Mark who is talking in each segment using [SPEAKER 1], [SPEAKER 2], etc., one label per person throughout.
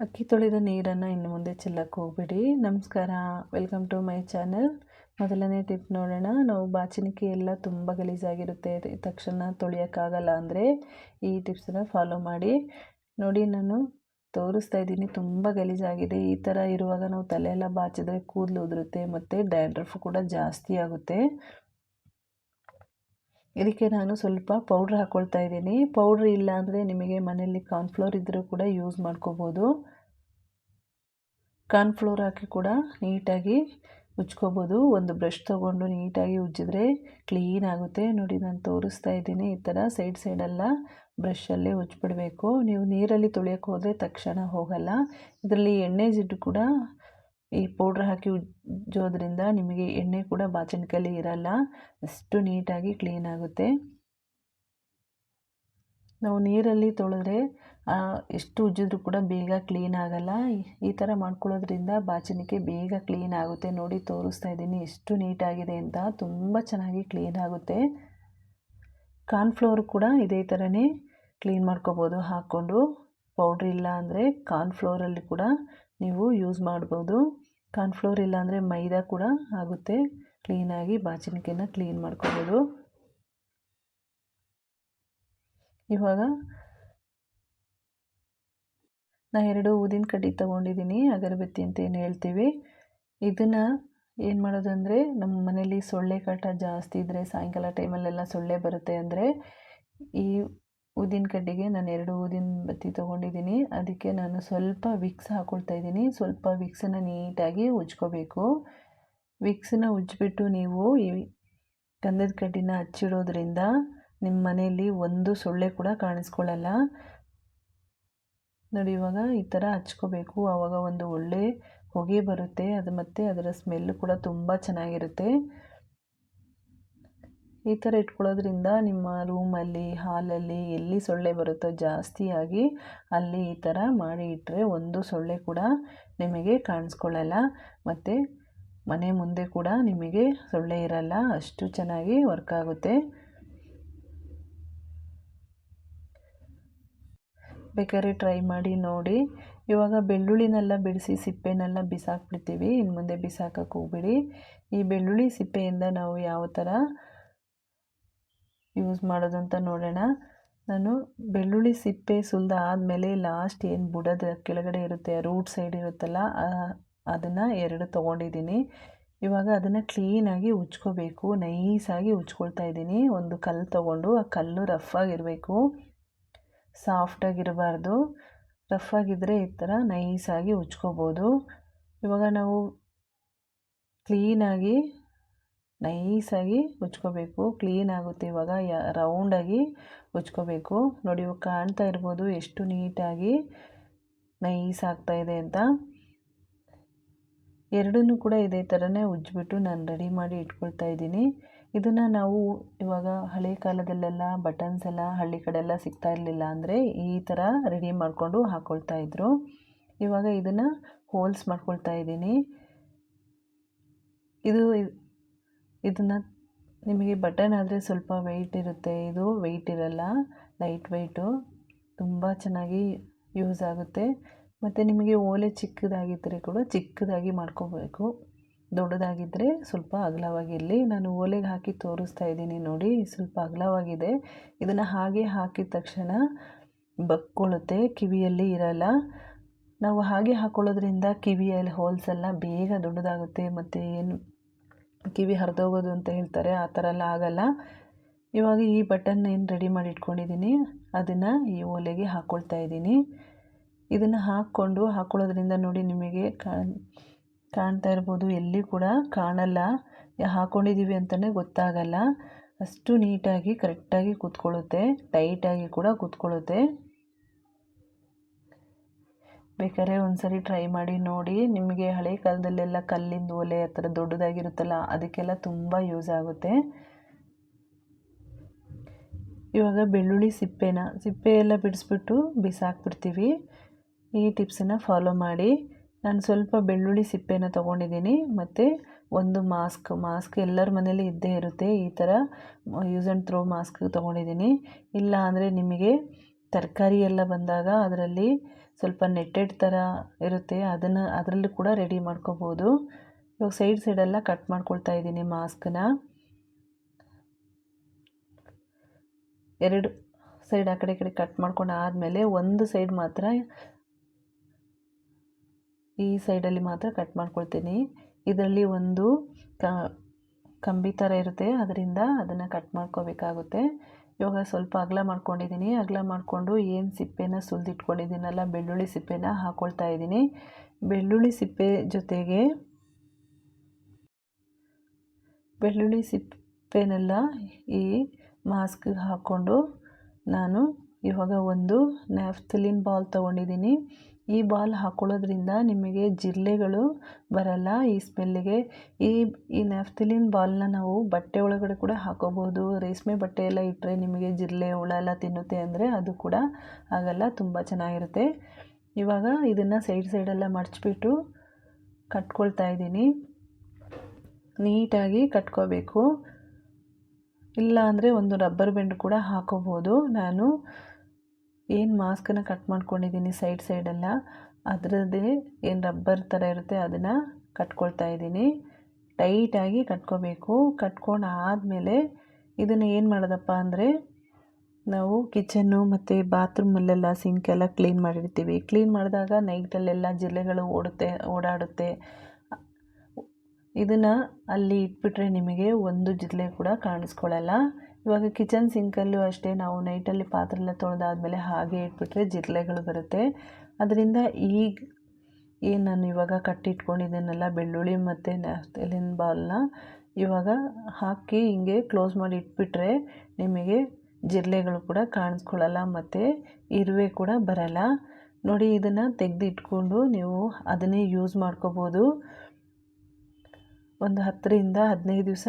[SPEAKER 1] ಅಕ್ಕಿ ತೊಳೆದ ನೀರನ್ನು ಇನ್ನು ಮುಂದೆ ಚೆಲ್ಲಕ್ಕೆ ಹೋಗ್ಬಿಡಿ. ನಮಸ್ಕಾರ. ವೆಲ್ಕಮ್ ಟು ಮೈ ಚಾನಲ್ ಮೊದಲನೇ ಟಿಪ್ ನೋಡೋಣ. ನಾವು ಬಾಚಣಿಕೆ ಎಲ್ಲ ತುಂಬ ಗಲೀಜಾಗಿರುತ್ತೆ. ತಕ್ಷಣ ತೊಳೆಯೋಕ್ಕಾಗಲ್ಲ ಅಂದರೆ ಈ ಟಿಪ್ಸನ್ನ ಫಾಲೋ ಮಾಡಿ. ನೋಡಿ, ನಾನು ತೋರಿಸ್ತಾ ಇದ್ದೀನಿ. ತುಂಬ ಗಲೀಜಾಗಿದೆ. ಈ ಥರ ಇರುವಾಗ ನಾವು ತಲೆ ಎಲ್ಲ ಬಾಚಿದ್ರೆ ಕೂದಲು ಉದುರುತ್ತೆ ಮತ್ತು ಡ್ಯಾಂಡ್ರಫ್ ಕೂಡ ಜಾಸ್ತಿ ಆಗುತ್ತೆ. ಇದಕ್ಕೆ ನಾನು ಸ್ವಲ್ಪ ಪೌಡ್ರ್ ಹಾಕ್ಕೊಳ್ತಾ ಇದ್ದೀನಿ. ಪೌಡ್ರ್ ಇಲ್ಲ ಅಂದರೆ ನಿಮಗೆ ಮನೆಯಲ್ಲಿ ಕಾರ್ನ್ಫ್ಲೋರ್ ಇದ್ದರೂ ಕೂಡ ಯೂಸ್ ಮಾಡ್ಕೋಬೋದು. ಕಾರ್ನ್ಫ್ಲೋರ್ ಹಾಕಿ ಕೂಡ ನೀಟಾಗಿ ಉಜ್ಕೋಬೋದು. ಒಂದು ಬ್ರಷ್ ತೊಗೊಂಡು ನೀಟಾಗಿ ಉಜ್ಜಿದ್ರೆ ಕ್ಲೀನ್ ಆಗುತ್ತೆ. ನೋಡಿ, ನಾನು ತೋರಿಸ್ತಾ ಇದ್ದೀನಿ ಈ ಥರ ಸೈಡ್ ಸೈಡೆಲ್ಲ ಬ್ರಷಲ್ಲೇ ಉಜ್ಜಿಬಿಡಬೇಕು ನೀವು ನೀರಲ್ಲಿ ತೊಳೆಯೋಕ್ಕೆ ಹೋದರೆ ತಕ್ಷಣ ಹೋಗಲ್ಲ. ಇದರಲ್ಲಿ ಎಣ್ಣೆ ಜಿಡ್ಡು ಕೂಡ ಈ ಪೌಡ್ರ್ ಹಾಕಿ ಉಜ್ಜೋದ್ರಿಂದ ನಿಮಗೆ ಎಣ್ಣೆ ಕೂಡ ಬಾಚಣಿಕೆಯಲ್ಲಿ ಇರಲ್ಲ. ಅಷ್ಟು ನೀಟಾಗಿ ಕ್ಲೀನ್ ಆಗುತ್ತೆ. ನಾವು ನೀರಲ್ಲಿ ತೊಳೆದ್ರೆ ಎಷ್ಟು ಉಜ್ಜಿದ್ರೂ ಕೂಡ ಬೇಗ ಕ್ಲೀನ್ ಆಗಲ್ಲ. ಈ ಥರ ಮಾಡ್ಕೊಳ್ಳೋದ್ರಿಂದ ಬಾಚಣಿಕೆ ಬೇಗ ಕ್ಲೀನ್ ಆಗುತ್ತೆ. ನೋಡಿ, ತೋರಿಸ್ತಾ ಇದ್ದೀನಿ ಎಷ್ಟು ನೀಟಾಗಿದೆ ಅಂತ. ತುಂಬ ಚೆನ್ನಾಗಿ ಕ್ಲೀನ್ ಆಗುತ್ತೆ. ಕಾರ್ನ್ಫ್ಲೋರ್ ಕೂಡ ಇದೇ ಥರನೇ ಕ್ಲೀನ್ ಮಾಡ್ಕೋಬೋದು. ಹಾಕ್ಕೊಂಡು ಪೌಡ್ರ್ ಇಲ್ಲ ಅಂದರೆ ಕಾರ್ನ್ಫ್ಲೋರಲ್ಲಿ ಕೂಡ ನೀವು ಯೂಸ್ ಮಾಡ್ಬೋದು. ಕಾರ್ನ್ಫ್ಲೋರ್ ಫ್ಲೋರ್ ಇಲ್ಲಾಂದರೆ ಮೈದಾ ಕೂಡ ಆಗುತ್ತೆ. ಕ್ಲೀನಾಗಿ ಬಾಚಣಿಕೆನ ಕ್ಲೀನ್ ಮಾಡ್ಕೋಬೋದು. ಇವಾಗ ನಾ ಎರಡು ಊದಿನ ಕಡ್ಡಿ ತೊಗೊಂಡಿದ್ದೀನಿ ಅಗರಬತ್ತಿ ಅಂತ ಏನು ಹೇಳ್ತೀವಿ. ಇದನ್ನು ಏನು ಮಾಡೋದಂದರೆ ನಮ್ಮ ಮನೇಲಿ ಸೊಳ್ಳೆ ಕಾಟ ಜಾಸ್ತಿ ಇದ್ದರೆ ಸಾಯಂಕಾಲ ಟೈಮಲ್ಲೆಲ್ಲ ಸೊಳ್ಳೆ ಬರುತ್ತೆ ಅಂದರೆ, ಈ ಊದಿನ ಕಡ್ಡಿಗೆ ನಾನು ಎರಡು ಊದಿನ ಬತ್ತಿ ತೊಗೊಂಡಿದ್ದೀನಿ. ಅದಕ್ಕೆ ನಾನು ಸ್ವಲ್ಪ ವಿಕ್ಸ್ ಹಾಕ್ಕೊಳ್ತಾ ಇದ್ದೀನಿ. ಸ್ವಲ್ಪ ವಿಕ್ಸನ್ನು ನೀಟಾಗಿ ಉಜ್ಕೋಬೇಕು. ವಿಕ್ಸನ್ನ ಉಜ್ಜಿಬಿಟ್ಟು ನೀವು ಈ ಗಂಧದ ಕಡ್ಡಿನ ಹಚ್ಚಿಡೋದ್ರಿಂದ ನಿಮ್ಮ ಮನೆಯಲ್ಲಿ ಒಂದು ಸೊಳ್ಳೆ ಕೂಡ ಕಾಣಿಸ್ಕೊಳ್ಳಲ್ಲ. ನೋಡಿ, ಇವಾಗ ಈ ಥರ ಹಚ್ಕೋಬೇಕು. ಆವಾಗ ಒಂದು ಒಳ್ಳೆ ಹೊಗೆ ಬರುತ್ತೆ. ಅದು ಮತ್ತು ಅದರ ಸ್ಮೆಲ್ಲು ಕೂಡ ತುಂಬ ಚೆನ್ನಾಗಿರುತ್ತೆ. ಈ ಥರ ಇಟ್ಕೊಳ್ಳೋದ್ರಿಂದ ನಿಮ್ಮ ರೂಮಲ್ಲಿ, ಹಾಲಲ್ಲಿ ಎಲ್ಲಿ ಸೊಳ್ಳೆ ಬರುತ್ತೋ ಜಾಸ್ತಿಯಾಗಿ ಅಲ್ಲಿ ಈ ಥರ ಮಾಡಿ ಇಟ್ಟರೆ ಒಂದು ಸೊಳ್ಳೆ ಕೂಡ ನಿಮಗೆ ಕಾಣಿಸ್ಕೊಳ್ಳಲ್ಲ. ಮತ್ತು ಮನೆ ಮುಂದೆ ಕೂಡ ನಿಮಗೆ ಸೊಳ್ಳೆ ಇರಲ್ಲ, ಅಷ್ಟು ಚೆನ್ನಾಗಿ ವರ್ಕ್ ಆಗುತ್ತೆ. ಬೇಕಾದ್ರೆ ಟ್ರೈ ಮಾಡಿ ನೋಡಿ. ಇವಾಗ ಬೆಳ್ಳುಳ್ಳಿನೆಲ್ಲ ಬಿಡಿಸಿ ಸಿಪ್ಪೆನೆಲ್ಲ ಬಿಸಾಕ್ಬಿಡ್ತೀವಿ. ಇನ್ನು ಮುಂದೆ ಬಿಸಾಕಕ್ಕೆ ಹೋಗ್ಬಿಡಿ. ಈ ಬೆಳ್ಳುಳ್ಳಿ ಸಿಪ್ಪೆಯಿಂದ ನಾವು ಯಾವ ಥರ ಯೂಸ್ ಮಾಡೋದು ಅಂತ ನೋಡೋಣ. ನಾನು ಬೆಳ್ಳುಳ್ಳಿ ಸಿಪ್ಪೆ ಸುಲಿದ ಆದಮೇಲೆ ಲಾಸ್ಟ್ ಏನು ಬುಡದ ಕೆಳಗಡೆ ಇರುತ್ತೆ ರೂಟ್ ಸೈಡ್ ಇರುತ್ತಲ್ಲ ಅದನ್ನು ಎರಡು ತೊಗೊಂಡಿದ್ದೀನಿ. ಇವಾಗ ಅದನ್ನು ಕ್ಲೀನಾಗಿ ಉಜ್ಕೋಬೇಕು ನೈಸಾಗಿ ಉಜ್ಕೊಳ್ತಾ ಇದ್ದೀನಿ. ಒಂದು ಕಲ್ಲು ತೊಗೊಂಡು ಆ ಕಲ್ಲು ರಫ್ ರಫಾಗಿರಬೇಕು ಸಾಫ್ಟಾಗಿರಬಾರ್ದು ರಫಾಗಿದ್ದರೆ ಈ ಥರ ನೈಸಾಗಿ ಉಜ್ಕೋಬೋದು. ಇವಾಗ ನಾವು ಕ್ಲೀನಾಗಿ ನೈಸಾಗಿ ಉಜ್ಕೋಬೇಕು. ಕ್ಲೀನ್ ಆಗುತ್ತೆ ಇವಾಗ, ಯ ರೌಂಡಾಗಿ ಉಜ್ಕೋಬೇಕು. ನೋಡಿ, ಇವಾಗ ಕಾಣ್ತಾ ಇರ್ಬೋದು ಎಷ್ಟು ನೀಟಾಗಿ ನೈಸ್ ಆಗ್ತಾಯಿದೆ ಅಂತ. ಎರಡನ್ನೂ ಕೂಡ ಇದೇ ಥರನೇ ಉಜ್ಜಿಬಿಟ್ಟು ನಾನು ರೆಡಿ ಮಾಡಿ ಇಟ್ಕೊಳ್ತಾ ಇದ್ದೀನಿ. ಇದನ್ನು ನಾವು ಇವಾಗ ಹಳೆ ಕಾಲದಲ್ಲೆಲ್ಲ ಬಟನ್ಸ್ ಎಲ್ಲ ಹಳ್ಳಿ ಕಡೆ ಎಲ್ಲ ಸಿಗ್ತಾ ಇರಲಿಲ್ಲ ಅಂದರೆ ಈ ಥರ ರೆಡಿ ಮಾಡಿಕೊಂಡು ಹಾಕ್ಕೊಳ್ತಾ ಇದ್ರು. ಇವಾಗ ಇದನ್ನು ಹೋಲ್ಸ್ ಮಾಡ್ಕೊಳ್ತಾ ಇದ್ದೀನಿ. ಇದು ಇದನ್ನು ನಿಮಗೆ ಬಟನ್ ಆದರೆ ಸ್ವಲ್ಪ ವೆಯ್ಟ್ ಇರುತ್ತೆ. ಇದು ವೆಯ್ಟ್ ಇರಲ್ಲ ಲೈಟ್ ವೆಯ್ಟು ತುಂಬ ಚೆನ್ನಾಗಿ ಯೂಸ್ ಆಗುತ್ತೆ. ಮತ್ತು ನಿಮಗೆ ಓಲೆ ಚಿಕ್ಕದಾಗಿದ್ದರೆ ಕೂಡ ಚಿಕ್ಕದಾಗಿ ಮಾಡ್ಕೋಬೇಕು. ದೊಡ್ಡದಾಗಿದ್ದರೆ ಸ್ವಲ್ಪ ಅಗಲವಾಗಿರಲಿ ನಾನು ಓಲೆಗೆ ಹಾಕಿ ತೋರಿಸ್ತಾ ಇದ್ದೀನಿ ನೋಡಿ, ಸ್ವಲ್ಪ ಅಗಲವಾಗಿದೆ. ಇದನ್ನು ಹಾಗೆ ಹಾಕಿದ ತಕ್ಷಣ ಬಕ್ಕೊಳ್ಳುತ್ತೆ, ಕಿವಿಯಲ್ಲಿ ಇರಲ್ಲ. ನಾವು ಹಾಗೆ ಹಾಕ್ಕೊಳ್ಳೋದ್ರಿಂದ ಕಿವಿಯಲ್ಲಿ ಹೋಲ್ಸ್ ಎಲ್ಲ ಬೇಗ ದೊಡ್ಡದಾಗುತ್ತೆ, ಮತ್ತು ಏನು ಕಿವಿ ಹರಿದೋಗೋದು ಅಂತ ಹೇಳ್ತಾರೆ, ಆ ಥರ ಎಲ್ಲ ಆಗೋಲ್ಲ. ಇವಾಗ ಈ ಬಟನ್ ಏನು ರೆಡಿ ಮಾಡಿ ಇಟ್ಕೊಂಡಿದ್ದೀನಿ, ಅದನ್ನು ಈ ಓಲೆಗೆ ಹಾಕ್ಕೊಳ್ತಾ ಇದ್ದೀನಿ. ಇದನ್ನು ಹಾಕ್ಕೊಂಡು ಹಾಕ್ಕೊಳ್ಳೋದ್ರಿಂದ ನೋಡಿ ನಿಮಗೆ ಕಾಣ್ತಾ ಇರ್ಬೋದು. ಎಲ್ಲಿ ಕೂಡ ಕಾಣಲ್ಲ. ಹಾಕ್ಕೊಂಡಿದ್ದೀವಿ ಅಂತಲೇ ಗೊತ್ತಾಗಲ್ಲ. ಅಷ್ಟು ನೀಟಾಗಿ, ಕರೆಕ್ಟಾಗಿ ಕೂತ್ಕೊಳ್ಳುತ್ತೆ, ಟೈಟಾಗಿ ಕೂಡ ಕೂತ್ಕೊಳ್ಳುತ್ತೆ. ಬೇಕಾದ್ರೆ ಒಂದ್ಸರಿ ಟ್ರೈ ಮಾಡಿ ನೋಡಿ. ನಿಮಗೆ ಹಳೆ ಕಾಲದಲ್ಲೆಲ್ಲ ಕಲ್ಲಿಂದ ಒಲೆ ಆ ಥರ ದೊಡ್ಡದಾಗಿರುತ್ತಲ್ಲ, ಅದಕ್ಕೆಲ್ಲ ತುಂಬ ಯೂಸ್ ಆಗುತ್ತೆ. ಇವಾಗ ಬೆಳ್ಳುಳ್ಳಿ ಸಿಪ್ಪೆನ, ಸಿಪ್ಪೆ ಎಲ್ಲ ಬಿಡಿಸ್ಬಿಟ್ಟು ಬಿಸಾಕ್ಬಿಡ್ತೀವಿ. ಈ ಟಿಪ್ಸನ್ನು ಫಾಲೋ ಮಾಡಿ. ನಾನು ಸ್ವಲ್ಪ ಬೆಳ್ಳುಳ್ಳಿ ಸಿಪ್ಪೆನ ತೊಗೊಂಡಿದ್ದೀನಿ. ಮತ್ತು ಒಂದು ಮಾಸ್ಕ್ ಮಾಸ್ಕ್ ಎಲ್ಲರ ಮನೇಲಿ ಇದ್ದೇ ಇರುತ್ತೆ. ಈ ಥರ ಯೂಸ್ ಆ್ಯಂಡ್ ಥ್ರೋ ಮಾಸ್ಕ್ ತೊಗೊಂಡಿದ್ದೀನಿ. ಇಲ್ಲ ಅಂದರೆ ನಿಮಗೆ ತರಕಾರಿ ಎಲ್ಲ ಬಂದಾಗ ಅದರಲ್ಲಿ ಸ್ವಲ್ಪ ನೆಟ್ಟೆಡ್ ಥರ ಇರುತ್ತೆ. ಅದನ್ನು ಅದರಲ್ಲೂ ಕೂಡ ರೆಡಿ ಮಾಡ್ಕೋಬೋದು. ಇವಾಗ ಸೈಡ್ ಸೈಡೆಲ್ಲ ಕಟ್ ಮಾಡ್ಕೊಳ್ತಾ ಇದ್ದೀನಿ ಮಾಸ್ಕನ್ನ ಎರಡು ಸೈಡ್ ಆ ಕಡೆ ಕಡೆ ಕಟ್ ಮಾಡ್ಕೊಂಡು ಆದಮೇಲೆ ಒಂದು ಸೈಡ್ ಮಾತ್ರ ಈ ಸೈಡಲ್ಲಿ ಮಾತ್ರ ಕಟ್ ಮಾಡ್ಕೊಳ್ತೀನಿ. ಇದರಲ್ಲಿ ಒಂದು ಕಂಬಿ ಥರ ಇರುತ್ತೆ. ಅದರಿಂದ ಅದನ್ನು ಕಟ್ ಮಾಡ್ಕೋಬೇಕಾಗುತ್ತೆ. ಇವಾಗ ಸ್ವಲ್ಪ ಅಗಲ ಮಾಡ್ಕೊಂಡಿದ್ದೀನಿ. ಅಗಲ ಮಾಡಿಕೊಂಡು ಏನು ಸಿಪ್ಪೆನ ಸುಲಿದಿಟ್ಕೊಂಡಿದ್ದೀನಲ್ಲ, ಬೆಳ್ಳುಳ್ಳಿ ಸಿಪ್ಪೆನ ಹಾಕ್ಕೊಳ್ತಾ ಇದ್ದೀನಿ. ಬೆಳ್ಳುಳ್ಳಿ ಸಿಪ್ಪೆ ಜೊತೆಗೆ ಬೆಳ್ಳುಳ್ಳಿ ಸಿಪ್ಪೆನೆಲ್ಲ ಈ ಮಾಸ್ಕ್ಗೆ ಹಾಕ್ಕೊಂಡು ನಾನು ಇವಾಗ ಒಂದು ನ್ಯಾಫ್ತಲಿನ್ ಬಾಲ್ ತೊಗೊಂಡಿದ್ದೀನಿ. ಈ ಬಾಲ್ ಹಾಕೊಳ್ಳೋದ್ರಿಂದ ನಿಮಗೆ ಜಿರಳೆಗಳು ಬರಲ್ಲ, ಈ ಸ್ಮೆಲ್ಲಿಗೆ ಈ ಈ ನ್ಯಾಫ್ತಿಲಿನ್ ಬಾಲ್ನ ನಾವು ಬಟ್ಟೆ ಒಳಗಡೆ ಕೂಡ ಹಾಕೋಬೋದು. ರೇಷ್ಮೆ ಬಟ್ಟೆ ಎಲ್ಲ ಇಟ್ಟರೆ ನಿಮಗೆ ಜಿರಳೆ ಹುಳ ಎಲ್ಲ ತಿನ್ನುತ್ತೆ ಅಂದರೆ ಅದು ಕೂಡ ಆಗಲ್ಲ, ತುಂಬ ಚೆನ್ನಾಗಿರುತ್ತೆ. ಇವಾಗ ಇದನ್ನು ಸೈಡ್ ಸೈಡೆಲ್ಲ ಮಡಚಿಬಿಟ್ಟು ಕಟ್ಕೊಳ್ತಾ ಇದ್ದೀನಿ. ನೀಟಾಗಿ ಕಟ್ಕೋಬೇಕು. ಇಲ್ಲ ಅಂದರೆ ಒಂದು ರಬ್ಬರ್ ಬೆಂಡ್ ಕೂಡ ಹಾಕೋಬೋದು. ನಾನು ಏನು ಮಾಸ್ಕನ್ನು ಕಟ್ ಮಾಡ್ಕೊಂಡಿದ್ದೀನಿ ಸೈಡ್ ಸೈಡೆಲ್ಲ ಅದರದ್ದೇ ಏನು ರಬ್ಬರ್ ಥರ ಇರುತ್ತೆ ಅದನ್ನು ಕಟ್ಕೊಳ್ತಾ ಇದ್ದೀನಿ ಟೈಟಾಗಿ ಕಟ್ಕೋಬೇಕು. ಕಟ್ಕೊಂಡು ಆದಮೇಲೆ ಇದನ್ನು ಏನು ಮಾಡೋದಪ್ಪ ಅಂದರೆ, ನಾವು ಕಿಚನ್ನು ಮತ್ತು ಬಾತ್ರೂಮಲ್ಲೆಲ್ಲ ಸಿಂಕೆಲ್ಲ ಕ್ಲೀನ್ ಮಾಡಿರ್ತೀವಿ. ಕ್ಲೀನ್ ಮಾಡಿದಾಗ ನೈಟಲ್ಲೆಲ್ಲ ಜಿರಳೆಗಳು ಓಡುತ್ತೆ, ಓಡಾಡುತ್ತೆ. ಇದನ್ನು ಅಲ್ಲಿ ಇಟ್ಬಿಟ್ರೆ ನಿಮಗೆ ಒಂದು ಜಿರಳೆ ಕೂಡ ಕಾಣಿಸ್ಕೊಳ್ಳಲ್ಲ ಇವಾಗ ಕಿಚನ್ ಸಿಂಕಲ್ಲೂ ಅಷ್ಟೇ ನಾವು ನೈಟಲ್ಲಿ ಪಾತ್ರೆ ಎಲ್ಲ ತೊಳೆದಾದ್ಮೇಲೆ ಹಾಗೆ ಇಟ್ಬಿಟ್ರೆ ಜಿರಳೆಗಳು ಬರುತ್ತೆ. ಅದರಿಂದ ಈಗ ಏನು ನಾನು ಇವಾಗ ಕಟ್ಟಿಟ್ಕೊಂಡಿದ್ದೀನಲ್ಲ, ಬೆಳ್ಳುಳ್ಳಿ ಮತ್ತು ಎಲ್ಲಿನ ಬಾಲ್ನ ಇವಾಗ ಹಾಕಿ ಹಿಂಗೆ ಕ್ಲೋಸ್ ಮಾಡಿ ಇಟ್ಬಿಟ್ರೆ ನಿಮಗೆ ಜಿರಳೆಗಳು ಕೂಡ ಕಾಣಿಸ್ಕೊಳ್ಳಲ್ಲ ಮತ್ತು ಇರುವೆ ಕೂಡ ಬರಲ್ಲ. ನೋಡಿ ಇದನ್ನು ತೆಗೆದು ಇಟ್ಕೊಂಡು ನೀವು ಅದನ್ನೇ ಯೂಸ್ ಮಾಡ್ಕೋಬೋದು. ಒಂದು ಹತ್ತರಿಂದ ಹದಿನೈದು ದಿವಸ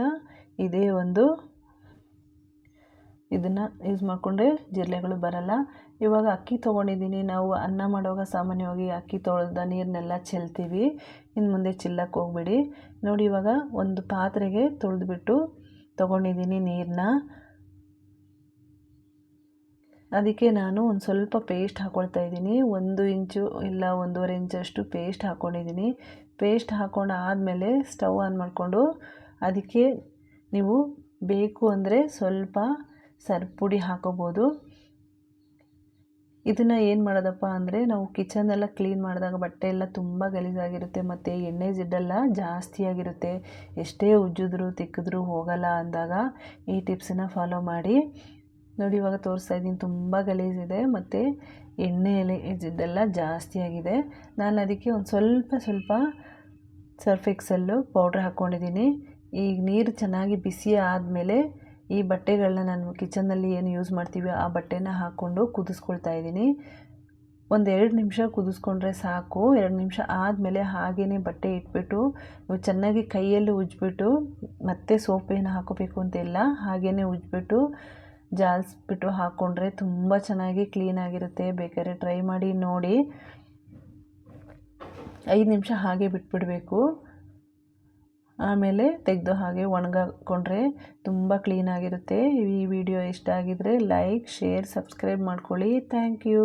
[SPEAKER 1] ಇದೇ ಒಂದು ಇದನ್ನು ಯೂಸ್ ಮಾಡಿಕೊಂಡ್ರೆ ಜಿರಳೆಗಳು ಬರಲ್ಲ. ಇವಾಗ ಅಕ್ಕಿ ತೊಗೊಂಡಿದ್ದೀನಿ ನಾವು ಅನ್ನ ಮಾಡುವಾಗ ಸಾಮಾನ್ಯವಾಗಿ ಅಕ್ಕಿ ತೊಳೆದ ನೀರನ್ನೆಲ್ಲ ಚೆಲ್ತೀವಿ. ಇನ್ನು ಮುಂದೆ ಚಿಲ್ಲಕ್ಕೆ ಹೋಗ್ಬೇಡಿ. ನೋಡಿ ಇವಾಗ ಒಂದು ಪಾತ್ರೆಗೆ ತೊಳೆದುಬಿಟ್ಟು ತೊಗೊಂಡಿದ್ದೀನಿ ನೀರನ್ನ ಅದಕ್ಕೆ ನಾನು ಒಂದು ಸ್ವಲ್ಪ ಪೇಸ್ಟ್ ಹಾಕ್ಕೊಳ್ತಾ ಇದ್ದೀನಿ. ಒಂದು ಇಂಚು ಇಲ್ಲ ಒಂದೂವರೆ ಇಂಚಷ್ಟು ಪೇಸ್ಟ್ ಹಾಕ್ಕೊಂಡಿದ್ದೀನಿ ಪೇಸ್ಟ್ ಹಾಕ್ಕೊಂಡು ಆದಮೇಲೆ ಸ್ಟವ್ ಆನ್ ಮಾಡಿಕೊಂಡು ಅದಕ್ಕೆ ನೀವು ಬೇಕು ಅಂದರೆ ಸ್ವಲ್ಪ ಸರ್ಪುಡಿ ಹಾಕೋಬೋದು. ಇದನ್ನು ಏನು ಮಾಡೋದಪ್ಪ ಅಂದರೆ ನಾವು ಕಿಚನೆಲ್ಲ ಕ್ಲೀನ್ ಮಾಡಿದಾಗ ಬಟ್ಟೆ ಎಲ್ಲ ತುಂಬ ಗಲೀಜಾಗಿರುತ್ತೆ, ಮತ್ತು ಎಣ್ಣೆ ಜಿಡ್ಡೆಲ್ಲ ಜಾಸ್ತಿಯಾಗಿರುತ್ತೆ. ಎಷ್ಟೇ ಉಜ್ಜಿದ್ರು, ತಿಕ್ಕಿದ್ರೂ ಹೋಗಲ್ಲ ಅಂದಾಗ ಈ ಟಿಪ್ಸನ್ನು ಫಾಲೋ ಮಾಡಿ. ನೋಡಿ, ಇವಾಗ ತೋರಿಸ್ತಾ ಇದ್ದೀನಿ, ತುಂಬ ಗಲೀಜಿದೆ, ಮತ್ತು ಎಣ್ಣೆಯಲ್ಲಿ ಜಿಡ್ಡೆಲ್ಲ ಜಾಸ್ತಿಯಾಗಿದೆ. ನಾನು ಅದಕ್ಕೆ ಒಂದು ಸ್ವಲ್ಪ ಸ್ವಲ್ಪ ಸರ್ಫ್ ಎಕ್ಸಲ್ಲು ಪೌಡ್ರ್ ಹಾಕ್ಕೊಂಡಿದ್ದೀನಿ ಈಗ ನೀರು ಚೆನ್ನಾಗಿ ಬಿಸಿ ಆದಮೇಲೆ ಈ ಬಟ್ಟೆಗಳನ್ನ ನಾನು ಕಿಚನ್ನಲ್ಲಿ ಏನು ಯೂಸ್ ಮಾಡ್ತೀವಿ, ಆ ಬಟ್ಟೆನ ಹಾಕ್ಕೊಂಡು ಕುದಿಸ್ಕೊಳ್ತಾ ಇದ್ದೀನಿ. ಒಂದು ಎರಡು ನಿಮಿಷ ಕುದಿಸ್ಕೊಂಡ್ರೆ ಸಾಕು. ಎರಡು ನಿಮಿಷ ಆದಮೇಲೆ ಹಾಗೇ ಬಟ್ಟೆ ಇಟ್ಬಿಟ್ಟು, ಚೆನ್ನಾಗಿ ಕೈಯಲ್ಲಿ ಉಜ್ಜಿಬಿಟ್ಟು ಮತ್ತೆ ಸೋಪೇನು ಹಾಕೋಬೇಕು ಅಂತಿಲ್ಲ ಹಾಗೇ ಉಜ್ಜಿಬಿಟ್ಟು ಜಾಲಿಸ್ಬಿಟ್ಟು ಹಾಕ್ಕೊಂಡ್ರೆ ತುಂಬ ಚೆನ್ನಾಗಿ ಕ್ಲೀನಾಗಿರುತ್ತೆ ಬೇಕಾದ್ರೆ ಟ್ರೈ ಮಾಡಿ ನೋಡಿ. ಐದು ನಿಮಿಷ ಹಾಗೆ ಬಿಟ್ಬಿಡಬೇಕು. ಆಮೇಲೆ ತೆಗೆದು ಹಾಗೆ ಒಣಗಾಕೊಂಡ್ರೆ ತುಂಬ ಕ್ಲೀನಾಗಿರುತ್ತೆ ಈ ವಿಡಿಯೋ ಇಷ್ಟ ಆಗಿದ್ದರೆ ಲೈಕ್ ಶೇರ್ ಸಬ್ಸ್ಕ್ರೈಬ್ ಮಾಡ್ಕೊಳ್ಳಿ. Thank you